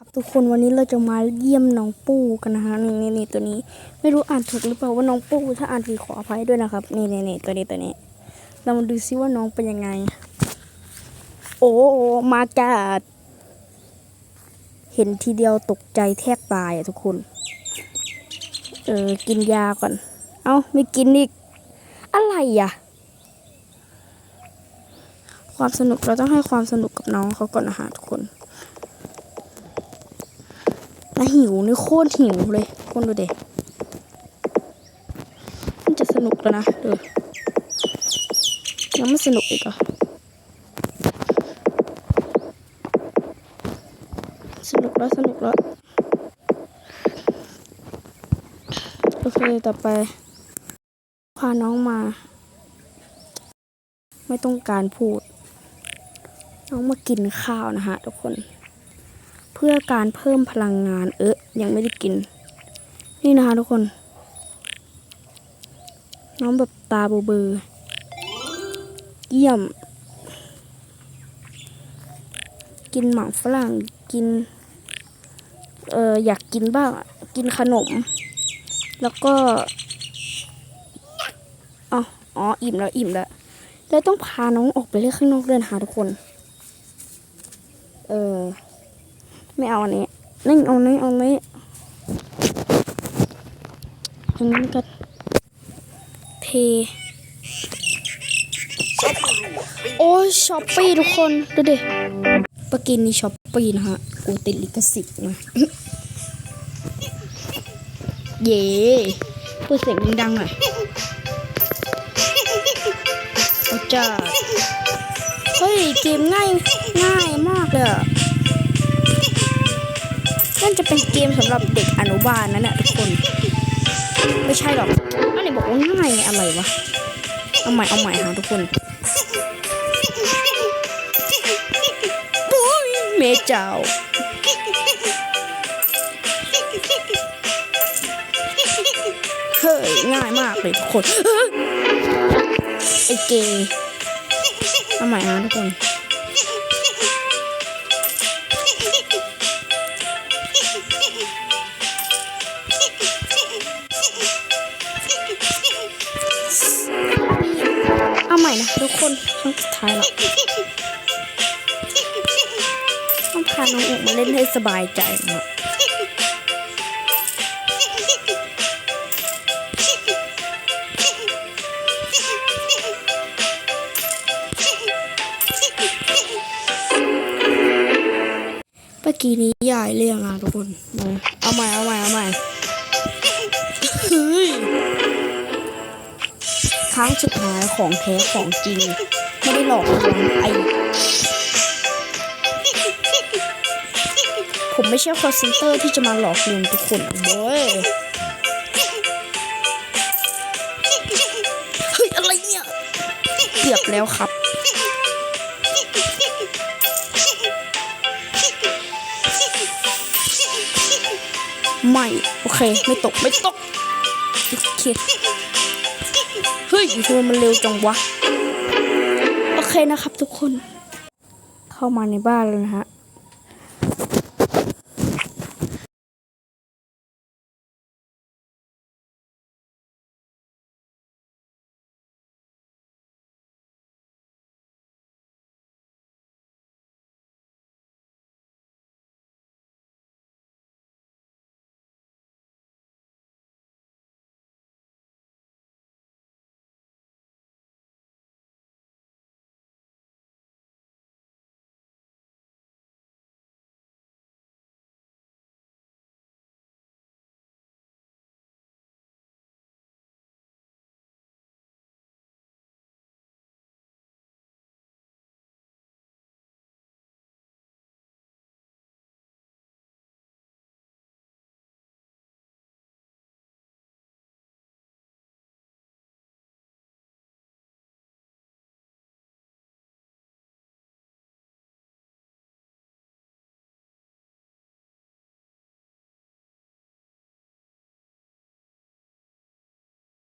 ครับทุกคนวันนี้เราจะมาเยี่ยมน้องปูกันนะคะนี่นี่นี่ตัวนี้ ไม่รู้อ่านถูกหรือเปล่าว่าน้องปูถ้าอ่านผิดขออภัยด้วยนะครับ นี่นี่นี่ตัวนี้ตัวนี้ เรามาดูซิว่าน้องเป็นยังไง โอ้มาจัดเห็นทีเดียวตกใจแทบตายอะทุกคน เออกินยาก่อน เอ้าไม่กินอีก อะไรอะ ความสนุกเราต้องให้ความสนุกกับน้องเขาก่อนนะคะทุกคน แล้วหิวนี่โคตรหิวเลยคนดูเด็มันจะสนุกแล้วนะดูยังไม่สนุกอีกอะสนุกแล้วสนุกแล้วโอเคต่อไป พาน้องมา ไม่ต้องการพูด น้องมากินข้าวนะฮะทุกคน พื่อการเพิ่มพลังงาน เอ๊ะยังไม่ได้กิน นี่นะคะทุกคน น้องแบบตาเบลอๆเยี่ยม กินหมากฝรั่งกิน เอออยากกินบ้าง กินขนม แล้วก็อ๋ออ๋ออิ่มแล้วอิ่มแล้วแล้วต้องพาน้องออกไปเล่นข้างนอกด้วยนะคะทุกคน เออ ไม่เอาอันนี้นี่เอานี้เอานี้อันนี้ก็เทโอ้ยช้อปปี้ทุกคน ดูดิปกินนี่ช้อปปี้นะฮะกูติดลิขสิทธิ์นะเย่พูดเสียงดังๆหน่อยเอาจ้าเฮ้ยเกมง่ายง่ายมากเลยอะ นั่นจะเป็นเกมสำหรับเด็กอนุบาลนั่นแหละทุกคน ไม่ใช่หรอกอันนี้บอกว่าง่ายอะไรวะ เอาใหม่เอาใหม่ฮะทุกคนปุ้ยเมเจ้าเฮ้ยง่ายมากเลยทุกคนไอเกย์เอาใหม่ฮะทุกคน คนครั้งสุดท้ายละต้องพาน้องออกมาเล่นให้สบายใจนะเมื่อกี้นี้ยายเรียกอะทุกคน เอาใหม่เอาใหม่เอาใหม่เฮ้ย รั้งสุดท้ายของแท้ของจริง ไม่ได้หลอกลวงไอผมไม่ใช่คอร์เซนเตอร์ที่จะมาหลอกลวงทุกคนเว้ยเฮ้ยอะไรเนี่ยเกือบแล้วครับไม่ โอเค ไม่ตก ไม่ตก โอเค เฮ้ยทำไมมันเร็วจังวะ โอเคนะครับทุกคน เข้ามาในบ้านแล้วนะฮะ